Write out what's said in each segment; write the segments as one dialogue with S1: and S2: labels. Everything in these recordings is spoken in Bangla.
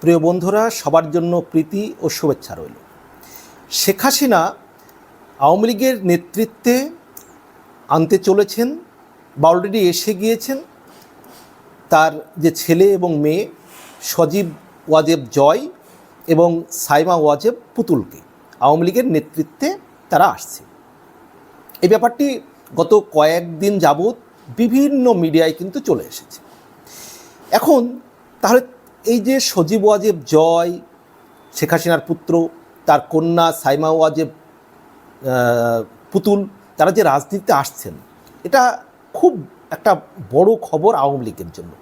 S1: প্রিয় বন্ধুরা, সবার জন্য প্রীতি ও শুভেচ্ছা রইল। শেখ হাসিনা আওয়ামী লীগের নেতৃত্বে আনতে চলেছেন বা অলরেডি এসে গিয়েছেন। তার যে ছেলে এবং মেয়ে সজীব ওয়াজেব জয় এবং সাইমা ওয়াজেব পুতুলকে আওয়ামী লীগের নেতৃত্বে তারা আসছে। এই ব্যাপারটি গত কয়েকদিন যাবৎ বিভিন্ন মিডিয়ায় কিন্তু চলে এসেছে। এখন তাহলে এই যে সজীব ওয়াজেব জয়, শেখ হাসিনার পুত্র, তার কন্যা সাইমা ওয়াজেব পুতুল, তারা যে রাজনীতিতে আসছেন, এটা খুব একটা বড় খবর আওয়ামী লীগের জন্য।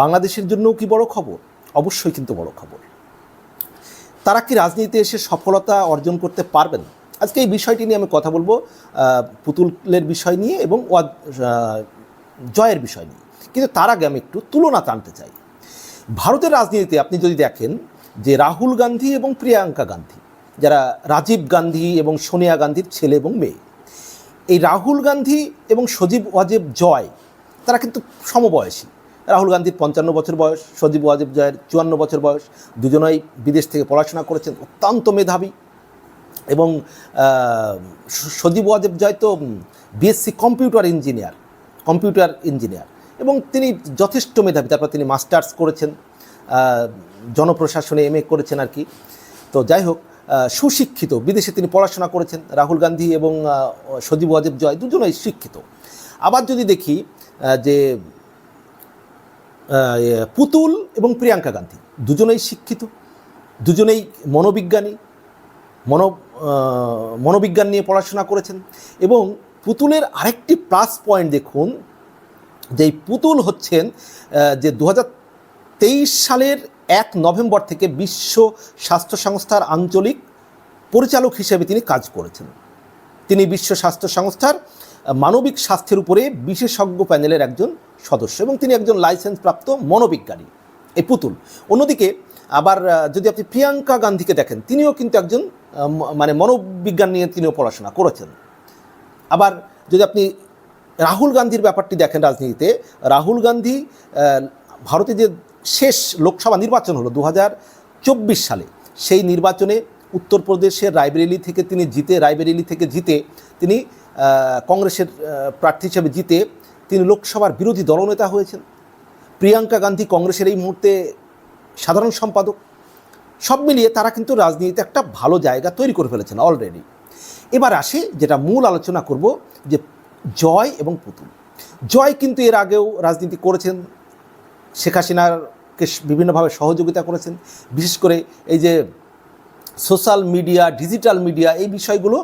S1: বাংলাদেশের জন্যও কি বড় খবর? অবশ্যই কিন্তু বড় খবর। তারা কি রাজনীতিতে এসে সফলতা অর্জন করতে পারবেন? আজকে এই বিষয়টি নিয়ে আমি কথা বলব পুতুলের বিষয় নিয়ে এবং জয়ের বিষয় নিয়ে। কিন্তু তার আগে আমি একটু তুলনা টানতে চাই। ভারতের রাজনীতিতে আপনি যদি দেখেন যে রাহুল গান্ধী এবং প্রিয়াঙ্কা গান্ধী, যারা রাজীব গান্ধী এবং সোনিয়া গান্ধীর ছেলে এবং মেয়ে, এই রাহুল গান্ধী এবং সজীব ওয়াজেব জয়, তারা কিন্তু সমবয়সী। রাহুল গান্ধীর পঞ্চান্ন বছর বয়স, সজীব ওয়াজেব জয়ের চুয়ান্ন বছর বয়স, দুজনেই বিদেশ থেকে পড়াশোনা করেছেন, অত্যন্ত মেধাবী। এবং সজীব ওয়াজেব জয় তো BSc computer engineer computer engineer এবং তিনি যথেষ্ট মেধাবী। তারপর তিনি মাস্টার্স করেছেন জনপ্রশাসনে এম করেছেন আর কি। তো যাই হোক সুশিক্ষিত, বিদেশে তিনি পড়াশোনা করেছেন, রাহুল গান্ধী এবং সজীব ওয়াজেব জয় দুজনেই শিক্ষিত। আবার যদি দেখি যে পুতুল এবং প্রিয়াঙ্কা গান্ধী, দুজনেই শিক্ষিত, দুজনেই মনোবিজ্ঞানী, মনো মনোবিজ্ঞান নিয়ে পড়াশোনা করেছেন এবং পুতুলের আরেকটি প্লাস পয়েন্ট দেখুন যে এই পুতুল হচ্ছেন যে দু হাজার তেইশ সালের এক নভেম্বর থেকে বিশ্ব স্বাস্থ্য সংস্থার আঞ্চলিক পরিচালক হিসেবে তিনি কাজ করেছেন। তিনি বিশ্ব স্বাস্থ্য সংস্থার মানবিক স্বাস্থ্যের উপরে বিশেষজ্ঞ প্যানেলের একজন সদস্য এবং তিনি একজন লাইসেন্স প্রাপ্ত মনোবিজ্ঞানী। এই পুতুল। অন্যদিকে আবার যদি আপনি প্রিয়াঙ্কা গান্ধীকে দেখেন, তিনিও কিন্তু একজন মানে মনোবিজ্ঞান নিয়ে তিনিও পড়াশোনা করেছেন। আবার যদি আপনি রাহুল গান্ধীর ব্যাপারটি দেখেন রাজনীতিতে। রাহুল গান্ধী ভারতে যে শেষ লোকসভা নির্বাচন হলো দু হাজার চব্বিশ সালে, সেই নির্বাচনে উত্তরপ্রদেশের রায়বেরেলি থেকে তিনি জিতে, রায়বেরেলি থেকে জিতে তিনি কংগ্রেসের প্রার্থী হিসেবে জিতে তিনি লোকসভার বিরোধী দলনেতা হয়েছেন। প্রিয়াঙ্কা গান্ধী কংগ্রেসের এই মুহূর্তে সাধারণ সম্পাদক। সব মিলিয়ে তারা কিন্তু রাজনীতিতে একটা ভালো জায়গা তৈরি করে ফেলেছেন অলরেডি। এবার আসি, যেটা মূল আলোচনা করব, যে জয় এবং পুতুল। জয় কিন্তু এর আগেও রাজনীতি করেছেন, শেখ হাসিনাকে বিভিন্নভাবে সহযোগিতা করেছেন, বিশেষ করে এই যে সোশ্যাল মিডিয়া, ডিজিটাল মিডিয়া এই বিষয়গুলো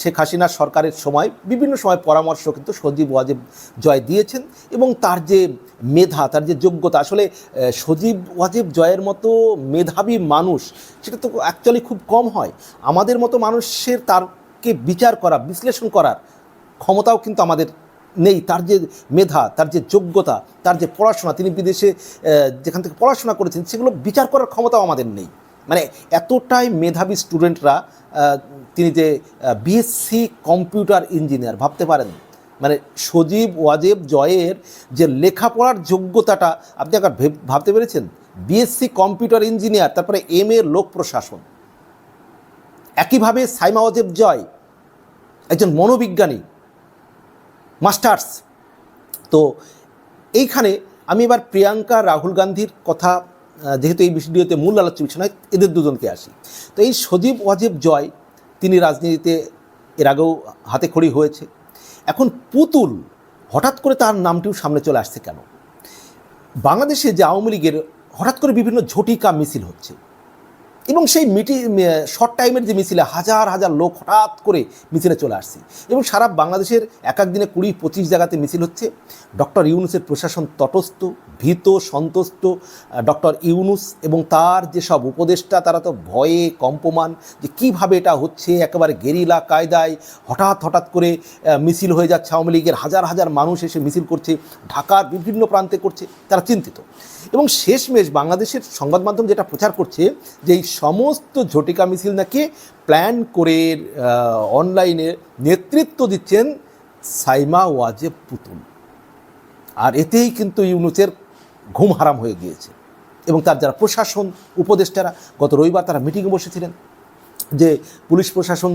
S1: শেখ হাসিনা সরকারের সময়, বিভিন্ন সময় পরামর্শ কিন্তু সজীব ওয়াজেব জয় দিয়েছেন এবং তার যে মেধা, তার যে যোগ্যতা, আসলে সজীব ওয়াজেব জয়ের মতো মেধাবী মানুষ সেটা তো অ্যাকচুয়ালি খুব কম হয়। আমাদের মতো মানুষের তারকে বিচার করা, বিশ্লেষণ করার ক্ষমতাও কিন্তু আমাদের নেই। তার যে মেধা, তার যে যোগ্যতা, তার যে পড়াশোনা, তিনি বিদেশে যেখান থেকে পড়াশোনা করেছেন, সেগুলো বিচার করার ক্ষমতাও আমাদের নেই। মানে এতটাই মেধাবী স্টুডেন্টরা তিনি যে বিএসসি কম্পিউটার ইঞ্জিনিয়ার, ভাবতে পারেন? মানে সজীব ওয়াজেব জয়ের যে লেখাপড়ার যোগ্যতাটা, আপনি একবার ভেব- ভাবতে পেরেছেন? বিএসসি কম্পিউটার ইঞ্জিনিয়ার, তারপরে এম এ লোক প্রশাসন। একইভাবে সাইমা ওয়াজেব জয়, একজন মনোবিজ্ঞানী। মাস্টার্স। তো এইখানে আমি এবার প্রিয়াঙ্কা, রাহুল গান্ধীর কথা যেহেতু এই ভিডিওতে মূল আলোচ্য বিষয় নয়, এদের দুজনকে আসি। তো এই সজীব ওয়াজেব জয়, তিনি রাজনীতিতে এর আগেও হাতে খড়ি হয়েছে। এখন পুতুল, হঠাৎ করে তার নামটিও সামনে চলে আসছে কেন? বাংলাদেশে যে আওয়ামী লীগের হঠাৎ করে বিভিন্ন ঝটিকা মিছিল হচ্ছে। এবং সেই মিটি শর্ট টাইমের যে মিছিলে হাজার হাজার লোক হঠাৎ করে মিছিলে চলে আসছে। এবং সারা বাংলাদেশের এক এক দিনে কুড়ি, পঁচিশ জায়গাতে মিছিল হচ্ছে। ডক্টর ইউনুসের প্রশাসন তটস্থ, ভীত, সন্তুষ্ট ডক্টর ইউনুস এবং তার যেসব উপদেষ্টা, তারা তো ভয়ে কম্পমান যে কীভাবে এটা হচ্ছে, একেবারে গেরিলা কায়দায় হঠাৎ হঠাৎ করে মিছিল হয়ে যাচ্ছে। আওয়ামী লীগের হাজার হাজার মানুষ এসে মিছিল করছে, ঢাকার বিভিন্ন প্রান্তে করছে, তারা চিন্তিত। এবং শেষমেশ বাংলাদেশের সংবাদ মাধ্যম যেটা প্রচার করছে, যে এই সমস্ত ঝটিকা মিছিল নাকি প্ল্যান করে অনলাইনে নেতৃত্ব দিচ্ছেন সাইমা ওয়াজেব পুতুল। আর এতেই কিন্তু ইউনুসের ঘুম হারাম হয়ে গিয়েছে। এবং তার যারা প্রশাসন উপদেষ্টারা, গত রবিবার তারা মিটিংয়ে বসেছিলেন যে পুলিশ প্রশাসন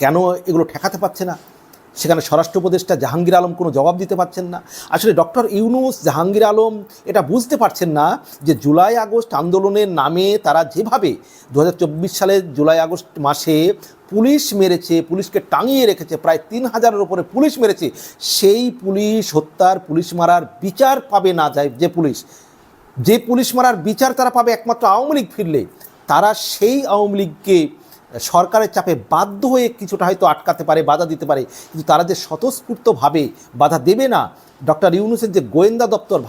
S1: কেন এগুলো ঠেকাতে পারছে না? সেখানে স্বরাষ্ট্র উপদেষ্টা জাহাঙ্গীর আলম কোনো জবাব দিতে পারছেন না। আসলে ডক্টর ইউনুস, জাহাঙ্গীর আলম এটা বুঝতে পারছেন না যে জুলাই আগস্ট আন্দোলনের নামে তারা যেভাবে দু সালের জুলাই আগস্ট মাসে পুলিশ মেরেছে, পুলিশকে টাঙিয়ে রেখেছে, প্রায় তিন হাজারের ওপরে পুলিশ মেরেছে, সেই পুলিশ হত্যার পুলিশ মারার বিচার পাবে না যায় যে পুলিশ। যে পুলিশ মারার বিচার তারা পাবে একমাত্র আওয়ামী লীগ ফিরলে, তারা সেই আওয়ামী লীগকে সরকারের চাপে বাধ্য হয়ে কিছুটা হয়তো আটকাতে পারে, বাধা দিতে পারে। কিন্তু তারা যে স্বতঃস্ফূর্তভাবে বাধা দেবে না, ডক্টর ইউনুসের যে গোয়েন্দা দপ্তর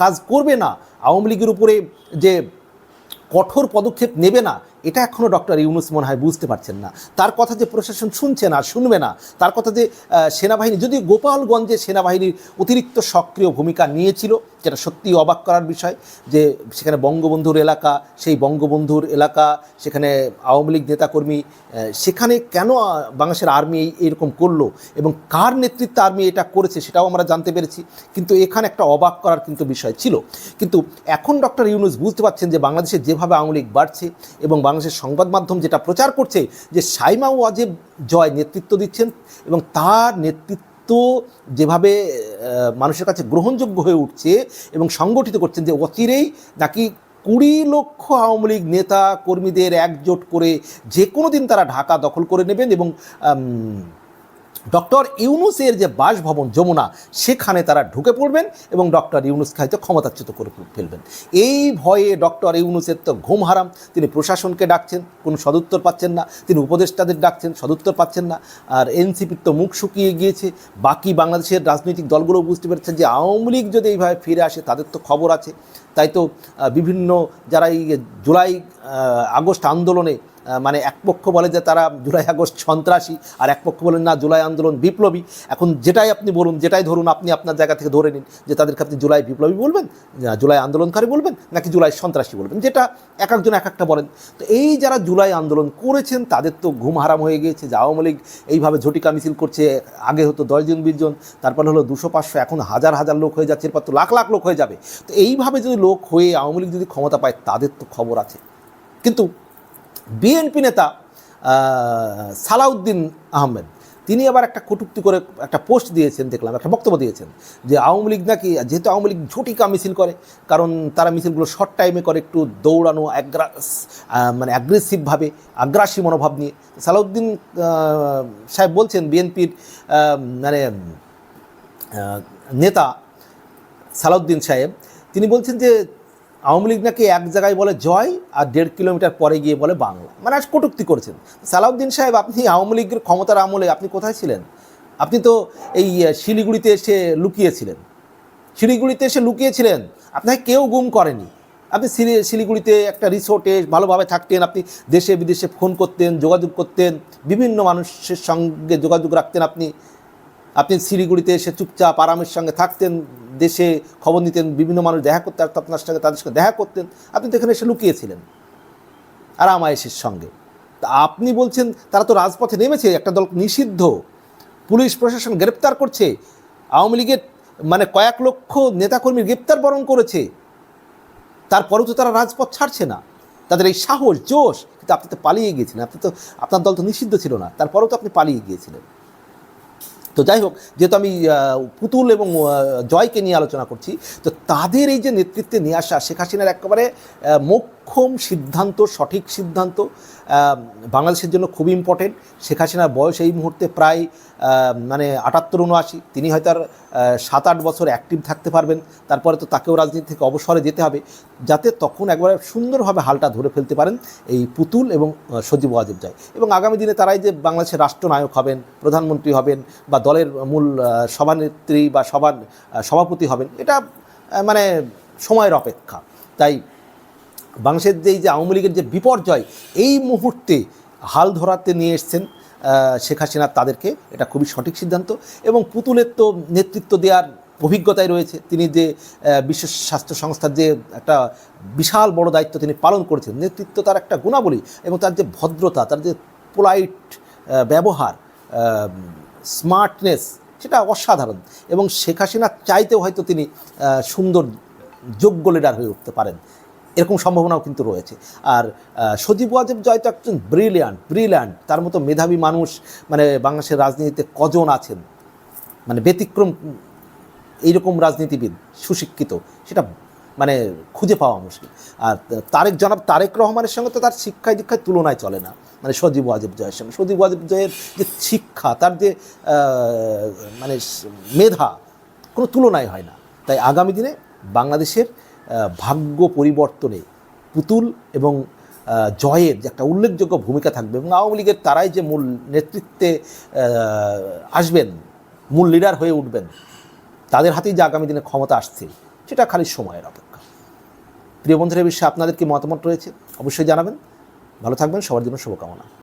S1: কাজ করবে না, আওয়ামী লীগের উপরে যে কঠোর পদক্ষেপ নেবে না এটা এখনও ডক্টর ইউনুস মনে হয় বুঝতে পারছেন না। তার কথা যে প্রশাসন শুনছে না, শুনবে না, তার কথা যে সেনাবাহিনী যদি গোপালগঞ্জে সেনাবাহিনীর অতিরিক্ত সক্রিয় ভূমিকা নিয়েছিল, যেটা সত্যি অবাক করার বিষয়, যে সেখানে বঙ্গবন্ধুর এলাকা, সেই বঙ্গবন্ধুর এলাকা, সেখানে আওয়ামী লীগ নেতাকর্মী সেখানে কেন বাংলাদেশের আর্মি এইরকম করল এবং কার নেতৃত্বে আর্মি এটা করেছে সেটাও আমরা জানতে পেরেছি, কিন্তু এখানে একটা অবাক করার কিন্তু বিষয় ছিল। কিন্তু এখন ডক্টর ইউনুস বুঝতে পারছেন যে বাংলাদেশে যেভাবে আওয়ামী লীগ বাড়ছে এবং বাংলাদেশের সংবাদ মাধ্যম যেটা প্রচার করছে যে সাইমা ওয়াজেব জয় নেতৃত্ব দিচ্ছেন এবং তার নেতৃত্ব যেভাবে মানুষের কাছে গ্রহণযোগ্য হয়ে উঠছে এবং সংগঠিত করছেন যে অচিরেই নাকি কুড়ি লক্ষ আওয়ামী লীগ নেতা কর্মীদের একজোট করে যে কোনো দিন তারা ঢাকা দখল করে নেবেন এবং ডক্টর ইউনুসের যে বাসভবন যমুনা, সেখানে তারা ঢুকে পড়বেন এবং ডক্টর ইউনুসকে হয়তো ক্ষমতাচ্যুত করে ফেলবেন। এই ভয়ে ডক্টর ইউনুসের তো ঘুম হারাম। তিনি প্রশাসনকে ডাকছেন, কোনো সদুত্তর পাচ্ছেন না। তিনি উপদেষ্টাদের ডাকছেন, সদুত্তর পাচ্ছেন না। আর এনসিপির তো মুখ শুকিয়ে গিয়েছে। বাকি বাংলাদেশের রাজনৈতিক দলগুলো বুঝতে পেরেছেন যে আওয়ামী লীগ যদি এইভাবে ফিরে আসে, তাদের তো খবর আছে। তাই তো বিভিন্ন যারা এই জুলাই আগস্ট আন্দোলনে মানে এক পক্ষ বলে যে তারা জুলাই, আগস্ট সন্ত্রাসী আর এক পক্ষ বলেন না, জুলাই আন্দোলন বিপ্লবী। এখন যেটাই আপনি বলুন, যেটাই ধরুন, আপনি আপনার জায়গা থেকে ধরে নিন যে তাদেরকে আপনি জুলাই বিপ্লবী বলবেন জুলাই আন্দোলনকারী বলবেন, নাকি জুলাই সন্ত্রাসী বলবেন, যেটা এক একজন এক একটা বলেন। তো এই যারা জুলাই আন্দোলন করেছেন, তাদের তো ঘুম হারাম হয়ে গিয়েছে। যে আওয়ামী লীগ এইভাবে ঝটিকা মিছিল করছে, আগে হতো দশজন বিশজন তারপর হলো দুশো, পাঁচশো, এখন হাজার হাজার লোক হয়ে যাচ্ছে, এরপর তো লাখ লাখ লোক হয়ে যাবে। তো এইভাবে যদি লোক হয়ে আওয়ামী লীগ যদি ক্ষমতা পায়, তাদের তো খবর আছে। কিন্তু বিএনপি নেতা সালাউদ্দিন আহমেদ, তিনি আবার একটা কটুক্তি করে একটা পোস্ট দিয়েছেন, দেখলাম, একটা বক্তব্য দিয়েছেন যে আওয়ামী লীগ নাকি, যেহেতু আওয়ামী লীগ ঝটিকা মিছিল করে, কারণ তারা মিছিলগুলো শর্ট টাইমে করে একটু দৌড়ানো অ্যাগ্রাস মানে অ্যাগ্রেসিভভাবে আগ্রাসী মনোভাব নিয়ে। সালাউদ্দিন সাহেব বলছেন, বিএনপির মানে নেতা সালাউদ্দিন সাহেব তিনি বলছেন যে আওয়ামী লীগ নাকি এক জায়গায় বলে জয় আর দেড় কিলোমিটার পরে গিয়ে বলে বাংলা। মানে আজ কটুক্তি করেছেন। সালাউদ্দিন সাহেব, আপনি আওয়ামী লীগের ক্ষমতার আমলে আপনি কোথায় ছিলেন? আপনি তো এই শিলিগুড়িতে এসে লুকিয়েছিলেন। শিলিগুড়িতে এসে লুকিয়েছিলেন। আপনাকে কেউ গুম করেনি। আপনি শিলি- শিলিগুড়িতে একটা রিসোর্টে ভালোভাবে থাকতেন, আপনি দেশে বিদেশে ফোন করতেন, যোগাযোগ করতেন, বিভিন্ন মানুষের সঙ্গে যোগাযোগ রাখতেন আপনি। আপনি শিলিগুড়িতে এসে চুপচাপ আরামের সঙ্গে থাকতেন, দেশে খবর নিতেন, বিভিন্ন মানুষ দেখা করতে আসতো আপনার সঙ্গে তাদের সঙ্গে দেখা করতেন, আপনি তো এখানে এসে লুকিয়েছিলেন আরাম আয়েসের সঙ্গে। তা আপনি বলছেন, তারা তো রাজপথে নেমেছে, একটা দল নিষিদ্ধ, পুলিশ, প্রশাসন গ্রেপ্তার করছে, আওয়ামী লীগের মানে কয়েক লক্ষ নেতাকর্মী গ্রেপ্তার বরণ করেছে, তারপরেও তো তারা রাজপথ ছাড়ছে না। তাদের এই সাহস, জোশ, কিন্তু আপনি তো পালিয়ে গিয়েছিলেন, আপনি তো, আপনার দল তো নিষিদ্ধ ছিল না, তারপরেও তো আপনি পালিয়ে গিয়েছিলেন। তো যাই হোক যেহেতু আমি পুতুল এবং জয়কে নিয়ে আলোচনা করছি তো তাদের এই যে নেতৃত্বে নিয়ে আসা শেখ হাসিনার একেবারে আহ, মোক্ষম সিদ্ধান্ত, সঠিক সিদ্ধান্ত বাংলাদেশের জন্য খুব ইম্পর্টেন্ট শেখ হাসিনার বয়স এই মুহূর্তে প্রায় মানে আটাত্তর, উনআশি। তিনি হয়তো আর সাত, আট বছর অ্যাক্টিভ থাকতে পারবেন। তারপরে তো তাকেও রাজনীতি থেকে অবসরে যেতে হবে। যাতে তখন একবারে সুন্দরভাবে হালটা ধরে ফেলতে পারেন এই পুতুল এবং সজীব ওয়াজেব যায় এবং আগামী দিনে তারাই যে বাংলাদেশের রাষ্ট্রনায়ক হবেন, প্রধানমন্ত্রী হবেন বা দলের মূল সভানেত্রী বা সভার সভাপতি হবেন, এটা মানে সময়ের অপেক্ষা। তাই বাংলাদেশের যে এই যে আওয়ামী লীগের যে বিপর্যয়, এই মুহূর্তে হাল ধরাতে নিয়ে এসছেন শেখ হাসিনা তাদেরকে। এটা খুবই সঠিক সিদ্ধান্ত এবং পুতুলের তো নেতৃত্ব দেওয়ার অভিজ্ঞতায় রয়েছে। তিনি যে বিশ্ব স্বাস্থ্য সংস্থার যে একটা বিশাল বড় দায়িত্ব তিনি পালন করেছেন, নেতৃত্ব তার একটা গুণাবলী এবং তার যে ভদ্রতা, তার যে পোলাইট ব্যবহার স্মার্টনেস সেটা অসাধারণ এবং শেখ হাসিনা চাইতেও হয়তো তিনি সুন্দর, যোগ্য লিডার হয়ে উঠতে পারেন। এরকম সম্ভাবনাও কিন্তু রয়েছে। আর সজীব ওয়াজেব জয় তো একজন ব্রিলিয়ান্ট ব্রিলিয়ান্ট তার মতো মেধাবী মানুষ মানে বাংলাদেশের রাজনীতিতে কজন আছেন? মানে ব্যতিক্রম, এইরকম রাজনীতিবিদ, সুশিক্ষিত, সেটা মানে খুঁজে পাওয়া মুশকিল। আর, তারেক জনাব তারেক রহমানের সঙ্গে তো তার শিক্ষায় দীক্ষায় তুলনায় চলে না মানে সজীব ওয়াজেব জয়ের সঙ্গে। সজীব ওয়াজেব জয়ের যে শিক্ষা, তার যে মানে মেধা, কোনো তুলনায় হয় না। তাই আগামী দিনে বাংলাদেশের ভাগ্য পরিবর্তনে পুতুল এবং জয়ের যে একটা উল্লেখযোগ্য ভূমিকা থাকবে এবং আওয়ামী লীগের তারাই যে মূল নেতৃত্বে আসবেন, মূল লিডার হয়ে উঠবেন, তাদের হাতেই যে আগামী দিনে ক্ষমতা আসছে, সেটা খালি সময়ের অপেক্ষা। প্রিয় বন্ধুরা বিষয়ে আপনাদের কি মতামত রয়েছে? অবশ্যই জানাবেন। ভালো থাকবেন, সবার জন্য শুভকামনা।